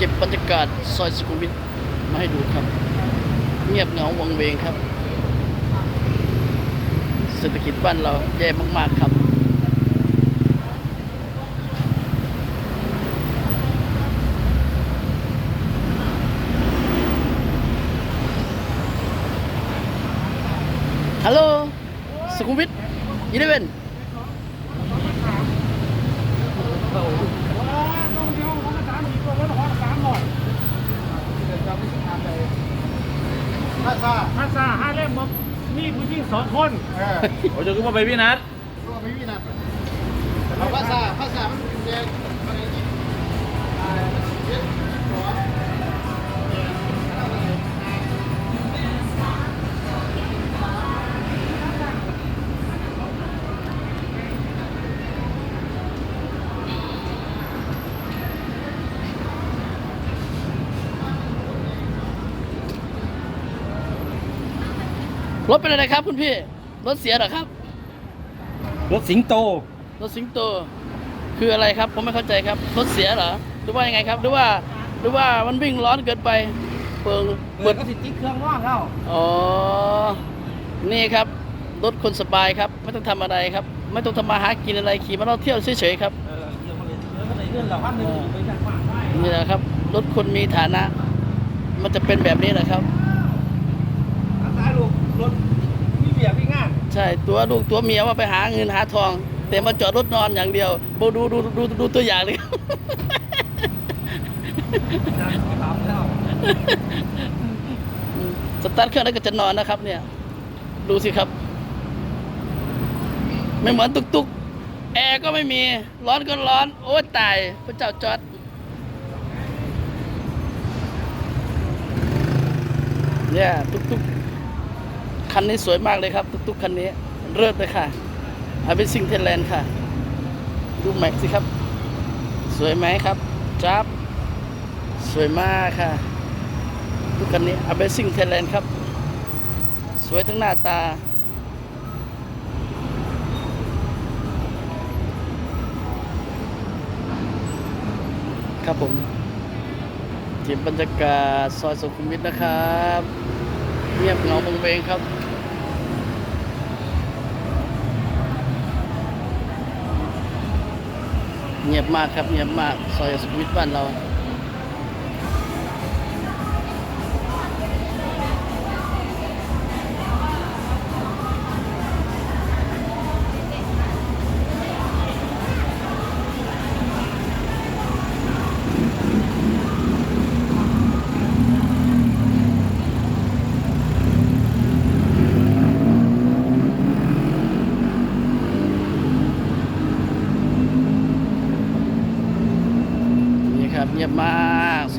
เก็บบรรยากาศซอยสุขุมวิทมาให้ดูครับ เงียบเหงาวังเวงครับ เศรษฐกิจบ้านเราแย่มากๆครับฮัลโหลสุขุมวิทอีเลเวน ภาษาภาษาห้าเล่มบอกนี่ผู้หญิงสองคนเออโอ้ยจะก็มาไปพี่นัทตัวไม่มีนะเอาภาษาภาษามันเป็นเด็ก รถเป็นอะไรครับคุณพี่ รถเสียเหรอครับ รถสิงโต รถสิงโต คืออะไรครับ ผมไม่เข้าใจครับ รถเสียเหรอ หรือว่ายังไงครับ หรือว่า หรือว่ามันวิ่งร้อนเกินไป เปิงเปิดก็สิติ๊กเครื่องว่างแล้ว อ๋อ นี่ครับ รถคนสบายครับ ไม่ต้องทำอะไรครับ ไม่ต้องทำมาหากินอะไร ขี่มาท่องเที่ยวเฉยๆครับเออเดี๋ยวมาเลยเดี๋ยวมาเลยเรื่องเราพันหนึ่งไปจากฝากได้นี่แหละครับ รถคนมีฐานะ มันจะเป็นแบบนี้แหละครับอันซ้ายลูก รถพี่เบียร์พี่งานใช่ตัวลูกตัวเมียว่าไปหาเงินหาทอง แต่มาจอดรถนอนอย่างเดียวโบดูดูดูดูตัวอย่างเลยนัทเขาถามแล้วสตาร์ทเครื่องแล้วก็จะนอนนะครับ เนี่ย ดูสิครับ ไม่เหมือนตุกตุกแอร์ก็ไม่มี ร้อนก็ร้อน โอ้ยตาย พระเจ้าจอดเนี่ยตุกตุก คันนี้สวยมากเลยครับตุกตุกคันนี้เลิศเลยค่ะอาเป็นซิงเทนแลนด์ค่ะ ดูแม็กสิครับ สวยไหมครับจับสวยมากค่ะทุกคันนี้ Amazing Thailand ครับ สวยทั้งหน้าตา ครับผมเก็บบรรยากาศซอยสุขุมวิทนะครับ เงียบเหงาบงเวงครับ เงียบมากครับเงียบมากซอยสุขุมวิทบ้านเรา ครับเงียบมากส